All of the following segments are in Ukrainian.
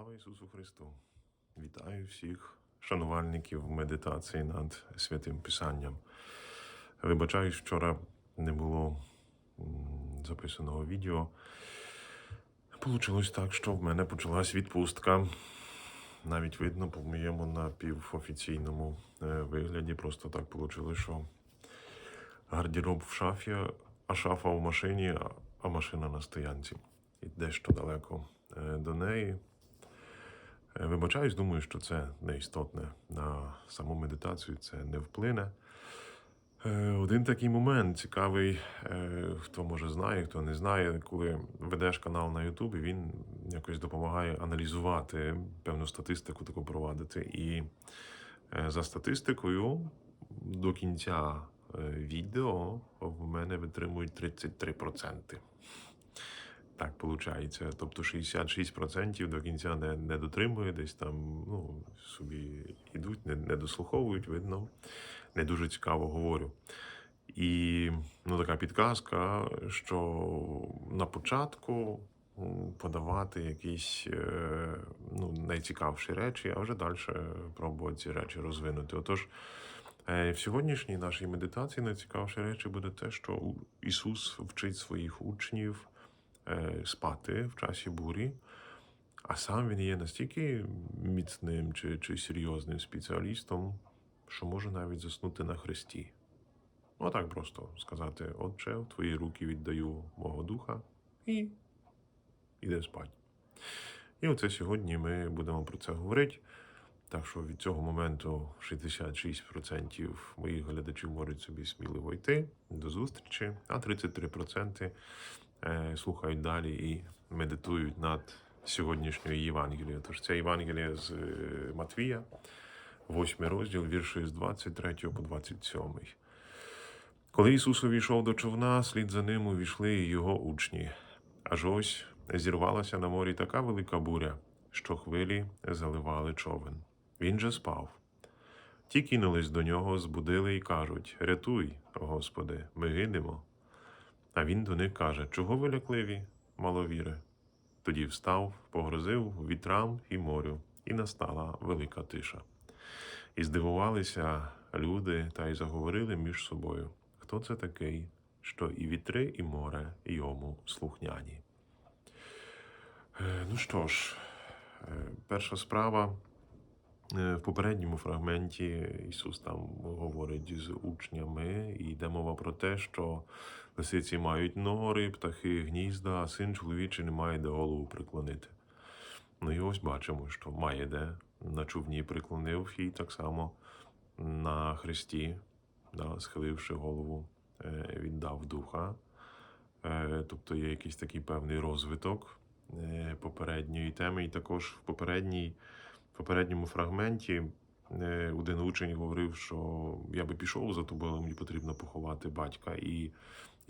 Слава Ісусу Христу! Вітаю всіх шанувальників медитації над святим Писанням. Вибачаюсь, вчора не було записаного відео. Получилось так, що в мене почалась відпустка. Навіть видно по моєму напівофіційному е, вигляді. Просто так вийшло, що гардероб в шафі, а шафа в машині, а- а машина на стоянці. І дещо далеко е, до неї. Е, Вибачаюсь, думаю, що це не істотне на саму медитацію, це не вплине. Е, Один такий момент цікавий, е, хто може знає, хто не знає, коли ведеш канал на Ютубі, він якось допомагає аналізувати певну статистику, таку провадити. І за статистикою до кінця відео в мене витримують 33%. Так виходить. Тобто 66% до кінця не, не дотримує, десь там ну, собі йдуть, не, не дослуховують, видно, не дуже цікаво говорю. І ну, така підказка, що на початку подавати якісь е, ну, найцікавіші речі, а вже далі пробувати ці речі розвинути. Отож, е, в сьогоднішній нашій медитації найцікавіші речі буде те, що Ісус вчить своїх учнів спати в часі бурі, а сам він є настільки міцним чи, чи серйозним спеціалістом, що може навіть заснути на хресті. Ну, так просто сказати: Отче, в твої руки віддаю мого духа і іде спать. І оце сьогодні ми будемо про це говорити. Так що від цього моменту 66% моїх глядачів можуть собі сміливо йти до зустрічі, а 33% е, слухають далі і медитують над сьогоднішньою Євангелією. Тож це Євангеліє з е, Матвія, 8 розділ, вірші з 23 по 27. Коли Ісус увійшов до човна, слід за ним увійшли його учні. Аж ось зірвалася на морі така велика буря, що хвилі заливали човен. Він же спав. Ті кинулись до нього, збудили і кажуть: Рятуй, Господи, ми гинемо. А він до них каже: Чого ви лякливі, маловіри? Тоді встав, погрозив вітрам і морю, і настала велика тиша. І здивувалися люди та й заговорили між собою, хто це такий, що і вітри, і море йому слухняні. Е, Ну що ж, е, перша справа. Е, В попередньому фрагменті Ісус там говорить з учнями, і йде мова про те, що лисиці мають нори, птахи гнізда, а син чоловічий не має де голову приклонити. Ну і ось бачимо, що має де на човні приклонив і так само на хресті, да, схиливши голову, е, віддав духа. Е, Тобто є якийсь такий певний розвиток е, попередньої теми, і також в попередній попередньому фрагменті один учень говорив, що я би пішов за тобою, але мені потрібно поховати батька. І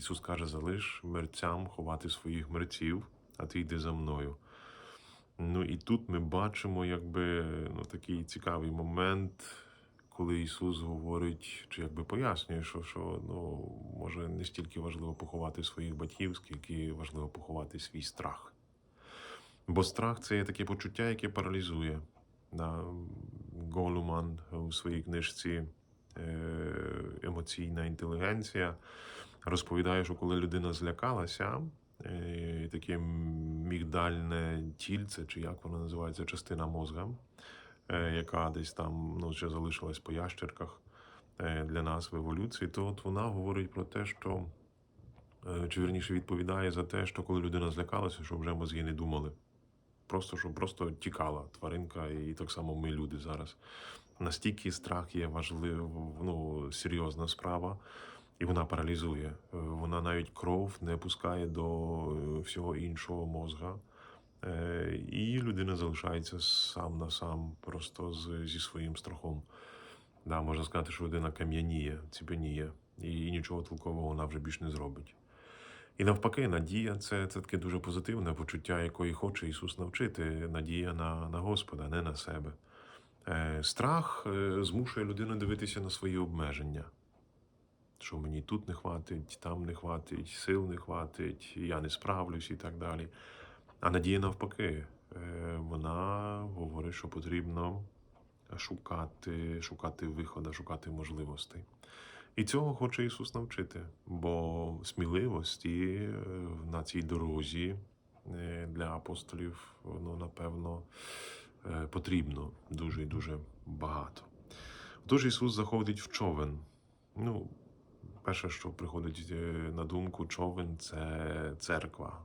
Ісус каже: залиш мерцям ховати своїх мерців, а ти йди за мною. Ну і тут ми бачимо, якби ну, такий цікавий момент, коли Ісус говорить, чи якби пояснює, що, що ну, може не стільки важливо поховати своїх батьків, скільки важливо поховати свій страх. Бо страх це є таке почуття, яке паралізує. Голуман у своїй книжці Емоційна інтелігенція розповідає, що коли людина злякалася, е, таке мігдальне тільце, чи як воно називається, частина мозга, е, яка десь там ну, ще залишилась по ящерках е, для нас в еволюції, то от вона говорить про те, що е, чи вірніше відповідає за те, що коли людина злякалася, що вже мозги не думали. Просто щоб просто тікала тваринка, і так само ми люди зараз. Настільки страх є важлив, ну, серйозна справа, і вона паралізує. Е, Вона навіть кров не пускає до е, всього іншого мозга. Е, І людина залишається сам на сам, просто з, зі своїм страхом. Да, можна сказати, що людина кам'яніє, ціпеніє, і нічого толкового вона вже більш не зробить. І навпаки, надія це, це таке дуже позитивне почуття, якої хоче Ісус навчити. Надія на, на Господа, не на себе. Е, страх е, змушує людину дивитися на свої обмеження. Що мені тут не хватить, там не хватить, сил не хватить, я не справлюсь і так далі. А надія навпаки е, вона говорить, що потрібно шукати, шукати виходу, шукати можливостей. І цього хоче Ісус навчити, бо сміливості е, на цій дорозі е, для апостолів, ну, напевно, е, потрібно дуже і дуже багато. Тож Ісус заходить в човен. Ну, перше, що приходить на думку, човен це церква.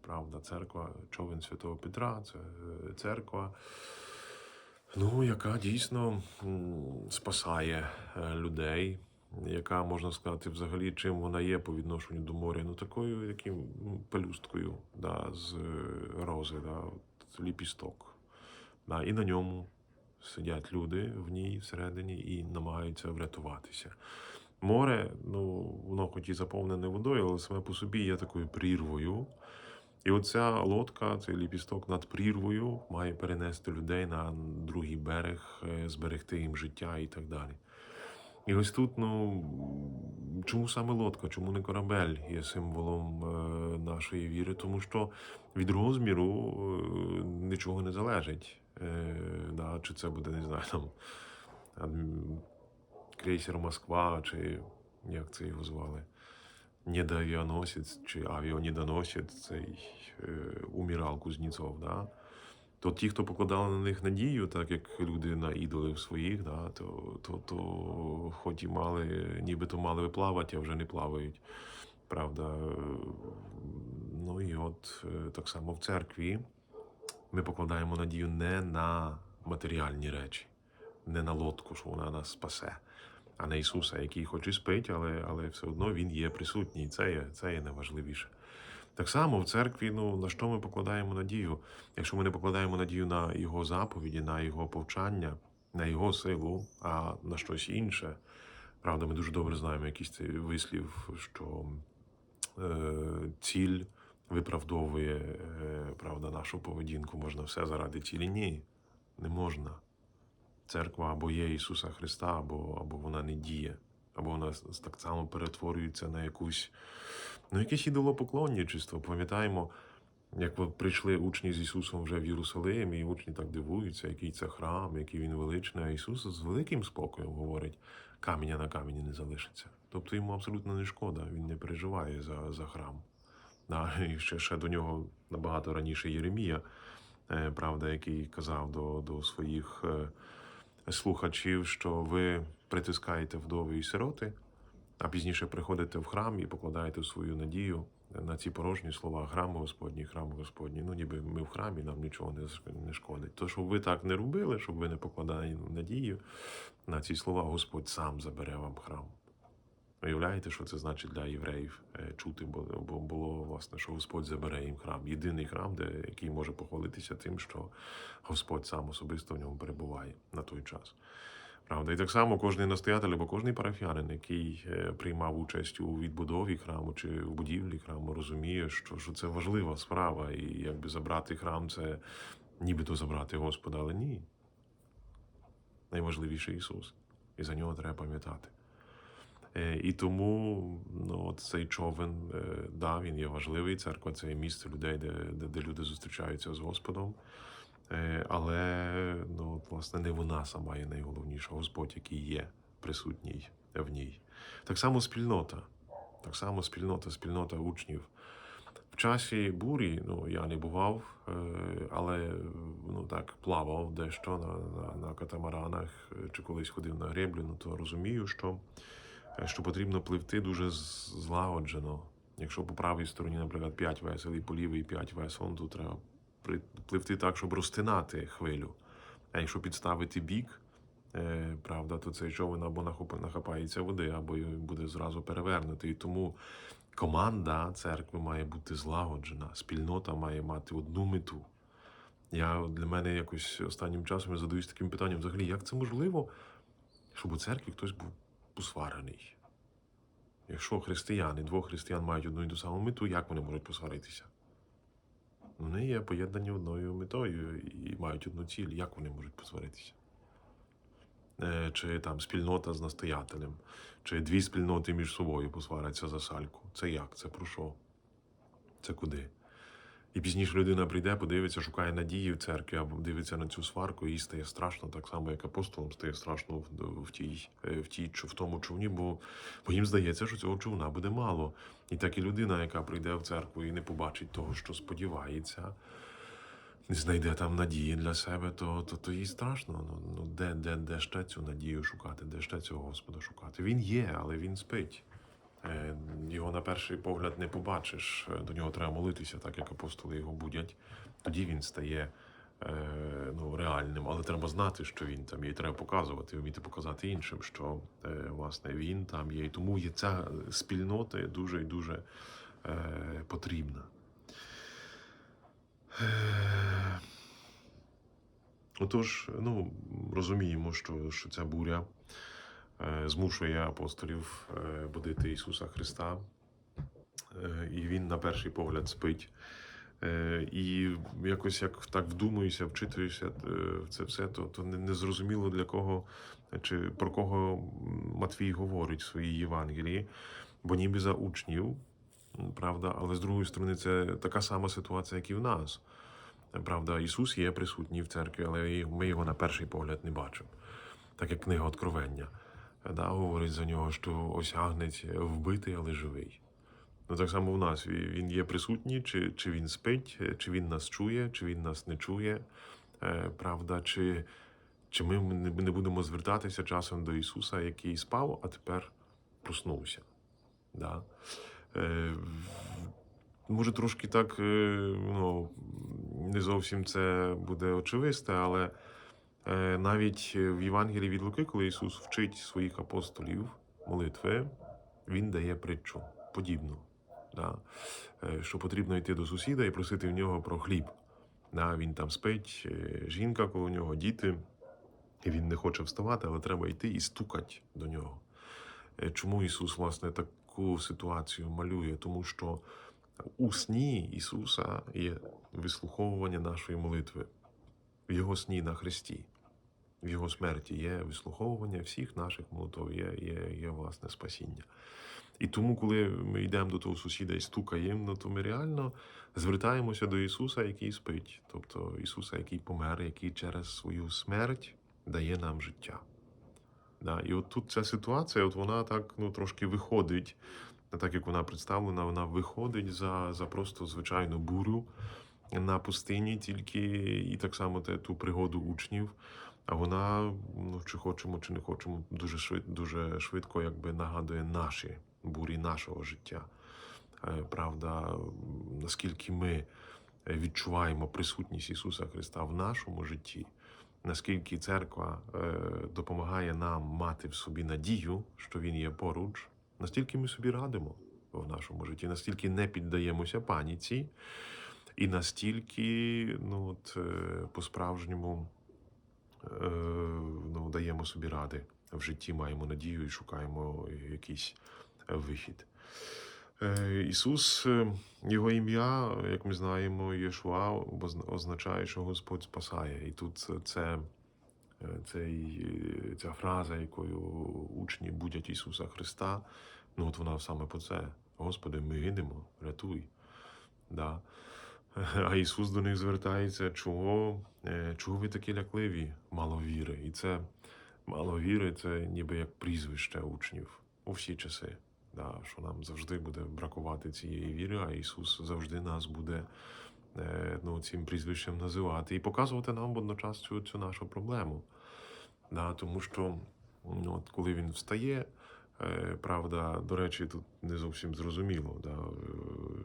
Правда, церква, човен Святого Петра, це церква, ну, яка дійсно спасає людей, яка, можна сказати, взагалі, чим вона є по відношенню до моря, ну такою яким ну, пелюсткою да, з е, рози, да, ліпісток. Да, і на ньому сидять люди в ній всередині і намагаються врятуватися. Море, ну, воно хоч і заповнене водою, але саме по собі є такою прірвою. І оця лодка, цей ліпісток над прірвою, має перенести людей на другий берег, е, зберегти їм життя і так далі. І ось тут, ну чому саме лодка, чому не корабель є символом е, нашої віри? Тому що від розміру е, нічого не залежить. Е, да, чи це буде, не знаю, там крейсер Москва, чи як це його звали? Недоавіаносець чи авіанедоносець, цей умірал Кузнєцов, да? То ті, хто покладали на них надію, так як люди на ідолів своїх, да, то, то, то хоч і мали, нібито мали би плавати, а вже не плавають. Правда. Ну і от е, так само в церкві ми покладаємо надію не на матеріальні речі, не на лодку, що вона нас спасе, а на Ісуса, який хоч і спить, але, але все одно Він є присутній. Це є, це є найважливіше. Так само в церкві, ну на що ми покладаємо надію? Якщо ми не покладаємо надію на Його заповіді, на Його повчання, на Його силу, а на щось інше. Правда, ми дуже добре знаємо якийсь цей вислів, що е, ціль виправдовує е, правда, нашу поведінку. Можна все заради цілі. Ні, не можна. Церква або є Ісуса Христа, або, або вона не діє, або вона так само перетворюється на якусь, ну, якесь ідолопоклонничество. Пам'ятаємо, як прийшли учні з Ісусом вже в Єрусалим, і учні так дивуються, який це храм, який він величний. А Ісус з великим спокоєм говорить: каменя на камені не залишиться. Тобто йому абсолютно не шкода, він не переживає за, за храм. Да, і ще, ще до нього набагато раніше Єремія, е, правда, який казав до, до своїх е, слухачів, що ви притискаєте вдови і сироти, а пізніше приходите в храм і покладаєте свою надію на ці порожні слова храм Господній, храм Господній. Ну, ніби ми в храмі, нам нічого не, шкодить. То, щоб ви так не робили, щоб ви не покладали надію на ці слова, Господь сам забере вам храм. Уявляєте, що це значить для євреїв е, чути, бо було власне, що Господь забере їм храм. Єдиний храм, де який може похвалитися тим, що Господь сам особисто в ньому перебуває на той час. Правда, і так само кожен настоятель або кожен парафіянин, який е, приймав участь у відбудові храму чи в будівлі храму, розуміє, що, що це важлива справа, і якби забрати храм, це нібито забрати Господа, але ні. Найважливіше Ісус. І за нього треба пам'ятати. Е, І тому ну, от цей човен, е, да, він є важливий. Церква це є місце людей, де, де, де люди зустрічаються з Господом. Е, Але ну, власне не вона сама є найголовніша, Господь, який є присутній в ній. Так само спільнота. Так само спільнота, спільнота учнів. В часі бурі, ну я не бував, е, але ну так плавав дещо на, на, на катамаранах е, чи колись ходив на греблю, ну то розумію, що е, що потрібно пливти дуже злагоджено. Якщо по правій стороні, наприклад, 5 весел і по лівій 5 весел, то треба пливти так, щоб розтинати хвилю. А якщо підставити бік, е, правда, то цей човен або нахапається води, або буде зразу перевернутий. І тому команда церкви має бути злагоджена, спільнота має мати одну мету. Я для мене якось останнім часом я задаюсь таким питанням: взагалі, як це можливо, щоб у церкві хтось був посварений? Якщо християни, двох християн мають одну і ту саму мету, як вони можуть посваритися? Вони є поєднані одною метою і мають одну ціль. Як вони можуть посваритися? Е, Чи там спільнота з настоятелем, чи дві спільноти між собою посваряться за сальку. Це як? Це про що? Це куди? І пізніше людина прийде, подивиться, шукає надії в церкві, або дивиться на цю сварку, і їй стає страшно, так само, як апостолам стає страшно в, в, тій, е, в, тій, в тому човні, бо, бо їм здається, що цього човна буде мало. І так і людина, яка прийде в церкву і не побачить того, що сподівається, не знайде там надії для себе, то, то, то їй страшно. Ну, ну де, де, де ще цю надію шукати, де ще цього Господа шукати? Він є, але він спить. Е, Його на перший погляд не побачиш. Е, До нього треба молитися, так як апостоли його будять. Тоді він стає е, ну, реальним, але треба знати, що він там є. І треба показувати, вміти показати іншим, що власне він там є. І тому є ця спільнота дуже і дуже потрібна. Отож, ну, розуміємо, що, що ця буря змушує апостолів е, будити Ісуса Христа, Е, і Він на перший погляд спить. Е, І якось як так вдумуюся, вчитуюся е, в це все, то, то не зрозуміло для кого чи про кого Матвій говорить в своїй Євангелії, бо ніби за учнів, правда, але з другої сторони, це така сама ситуація, як і в нас. Правда, Ісус є присутній в церкві, але ми його на перший погляд не бачимо. Так як книга Откровення да, говорить за нього, що ось агнець вбитий, але живий. Ну так само в нас він є присутній, чи, чи він спить, чи він нас чує, чи він нас не чує. Е, правда, чи, чи ми не будемо звертатися часом до Ісуса, який спав, а тепер проснувся. Да? Е, може, трошки так, е, ну, не зовсім це буде очевисте, але навіть в Євангелії від Луки, коли Ісус вчить своїх апостолів молитви, Він дає притчу подібну. Да? Е, Що потрібно йти до сусіда і просити в нього про хліб. Да? Він там спить, е, жінка коло нього, діти, і він не хоче вставати, але треба йти і стукати до нього. Е, Чому Ісус, власне, таку ситуацію малює? Тому що у сні Ісуса є вислуховування нашої молитви. В Його сні на Христі, в Його смерті є вислуховування всіх наших молитв, є, є, є власне спасіння. І тому, коли ми йдемо до того сусіда і стукаємо, ну, то ми реально звертаємося до Ісуса, який спить, тобто Ісуса, який помер, який через свою смерть дає нам життя. Да, і от тут ця ситуація, от вона так ну, трошки виходить, так як вона представлена, вона виходить за, за просто звичайну бурю на пустині, тільки і так само те, ту пригоду учнів. А вона, ну чи хочемо, чи не хочемо, дуже швидко, дуже швидко якби нагадує наші бурі нашого життя. Е, Правда, наскільки ми відчуваємо присутність Ісуса Христа в нашому житті, наскільки церква е, допомагає нам мати в собі надію, що Він є поруч, настільки ми собі радимо в нашому житті, настільки не піддаємося паніці, і настільки ну, от, е, по-справжньому е, ну, даємо собі ради в житті, маємо надію і шукаємо якийсь е, вихід. Ісус, Його ім'я, як ми знаємо, Єшуа означає, що Господь спасає. І тут це- це, цей, ця фраза, якою учні будять Ісуса Христа, ну от вона саме по це. Господи, ми гинемо, рятуй. Да. А Ісус до них звертається, чого, е, чого ви такі лякливі, мало віри. І це мало віри, це ніби як прізвище учнів у всі часи. Да, що нам завжди буде бракувати цієї віри, а Ісус завжди нас буде е, ну, цим прізвищем називати і показувати нам водночас цю, цю нашу проблему. Да, тому що ну, от коли він встає, е, правда, до речі, тут не зовсім зрозуміло. Да,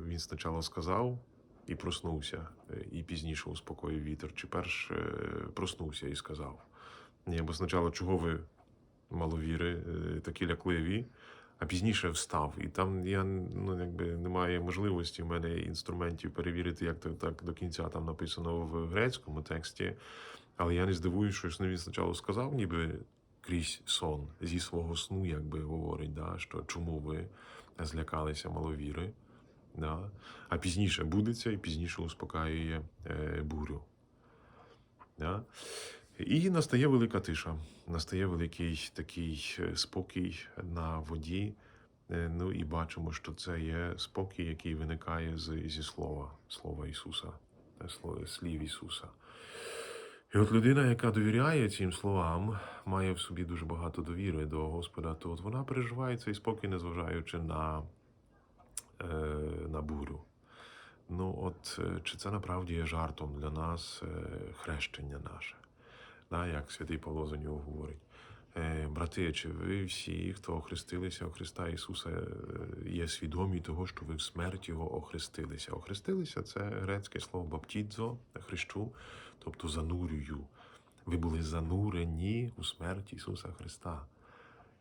він спочатку сказав і проснувся, е, і пізніше успокоїв вітер, чи перш е, проснувся і сказав. Ні, бо спочатку, чого ви маловіри, е, такі лякливі, а пізніше встав. І там я ну, якби немає можливості в мене інструментів перевірити, як то так до кінця там написано в грецькому тексті. Але я не здивуюся, що ж він спочатку сказав, ніби крізь сон зі свого сну, якби говорить, да, що чому ви злякалися маловіри. Да? А пізніше будеться і пізніше успокаює е, бурю. Да? І настає велика тиша, настає великий такий е, спокій на воді, Е, Ну і бачимо, що це є спокій, який виникає з, зі слова, слова Ісуса, слів Ісуса. І от людина, яка довіряє цим словам, має в собі дуже багато довіри до Господа, то от вона переживає цей спокій, незважаючи на, е, на бурю. Ну, от е, чи це направді є жартом для нас е, хрещення наше? Да, як святий Павло за нього говорить. Е, Брати, чи ви всі, хто охрестилися у Христа Ісуса, е, є свідомі того, що ви в смерть Його охрестилися? Охрестилися це грецьке слово баптідзо, хрещу, тобто занурюю. Ви були занурені у смерть Ісуса Христа.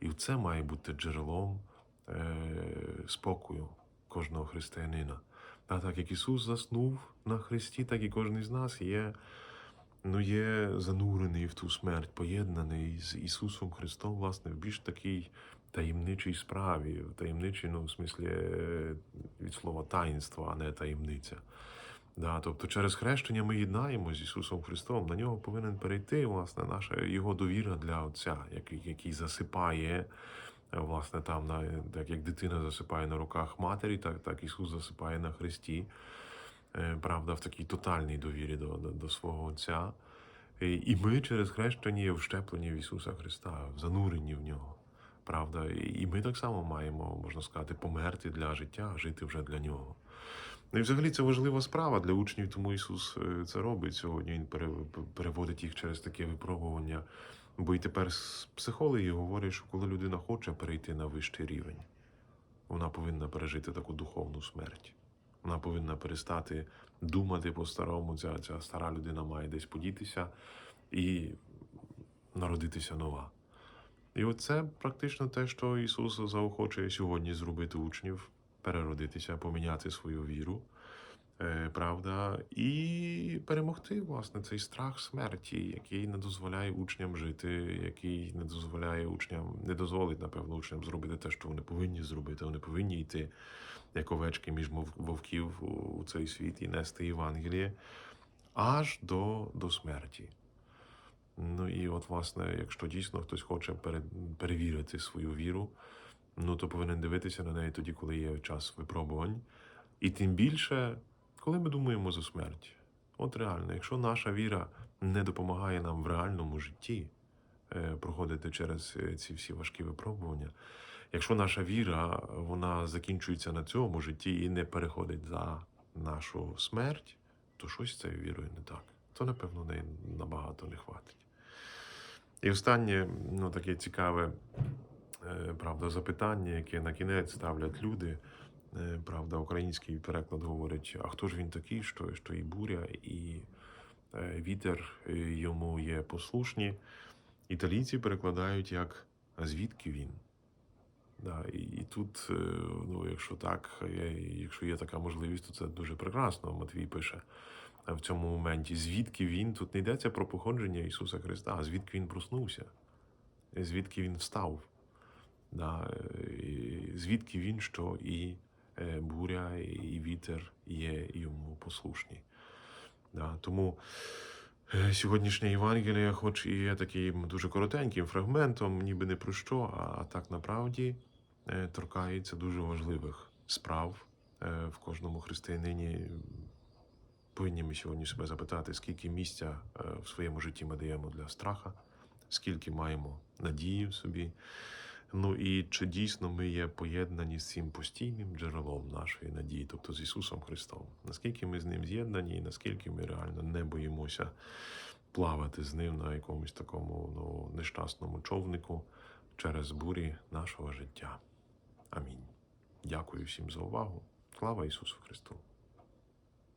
І це має бути джерелом е, спокою кожного християнина. Та так як Ісус заснув на Христі, так і кожен із нас є, ну, є занурений в ту смерть, поєднаний з Ісусом Христом, власне, в більш такій таємничій справі, таємничій, ну, в смислі е, від слова таїнство, а не таємниця. Да, тобто через хрещення ми єднаємося з Ісусом Христом. На нього повинен перейти власне наша його довіра для Отця, який, який засипає. Е, Власне, там, на, так як дитина засипає на руках матері, так, так Ісус засипає на Христі. Е, Правда, в такій тотальній довірі до, до, до свого Отця. Е, І ми через хрещення є вщеплені в Ісуса Христа, занурені в нього. Правда, І- ми так само маємо, можна сказати, померти для життя, жити вже для нього. Ну і взагалі це важлива справа для учнів, тому Ісус це робить сьогодні. Він переводить їх через таке випробування. Бо й тепер психологи говорять, що коли людина хоче перейти на вищий рівень, вона повинна пережити таку духовну смерть. Вона повинна перестати думати по-старому. Ця, ця стара людина має десь подітися і народитися нова. І оце практично те, що Ісус заохочує сьогодні зробити учнів, переродитися, поміняти свою віру, правда, і перемогти власне цей страх смерті, який не дозволяє учням жити, який не дозволяє учням, не дозволить, напевно, учням зробити те, що вони повинні зробити. Вони повинні йти як овечки між вовків у- у цей світ і нести Євангеліє аж до, до смерті. Ну і от, власне, якщо дійсно хтось хоче перевірити свою віру, ну то повинен дивитися на неї тоді, коли є час випробувань. І тим більше, коли ми думаємо за смерть. От реально, якщо наша віра не допомагає нам в реальному житті е, проходити через е, ці всі важкі випробування, якщо наша віра вона закінчується на цьому житті і не переходить за нашу смерть, то щось з цією вірою не так. То, напевно, неї набагато не хватить. І останнє, ну таке цікаве, е, правда, запитання, яке на кінець ставлять люди. Е, Правда, український переклад говорить: а хто ж він такий, що, що і буря, і е, вітер е, йому є послушні. Італійці перекладають як «А звідки він? Да, і, і тут, ну, якщо так, якщо є така можливість, то це дуже прекрасно. Матвій пише в цьому моменті, звідки він тут не йдеться про походження Ісуса Христа, а звідки він проснувся, звідки він встав, да, звідки він, що і буря, і вітер є йому послушні. Да, тому е, сьогоднішнє Євангеліє, хоч і є таким дуже коротеньким фрагментом, ніби не про що, а, так направді е, торкається дуже важливих справ е, в кожному християнині. Повинні ми сьогодні себе запитати, скільки місця е, в своєму житті ми даємо для страха, скільки маємо надії в собі. Ну і чи дійсно ми є поєднані з цим постійним джерелом нашої надії, тобто з Ісусом Христом? Наскільки ми з ним з'єднані, і наскільки ми реально не боїмося плавати з ним на якомусь такому ну, нещасному човнику через бурі нашого життя? Амінь. Дякую всім за увагу. Слава Ісусу Христу!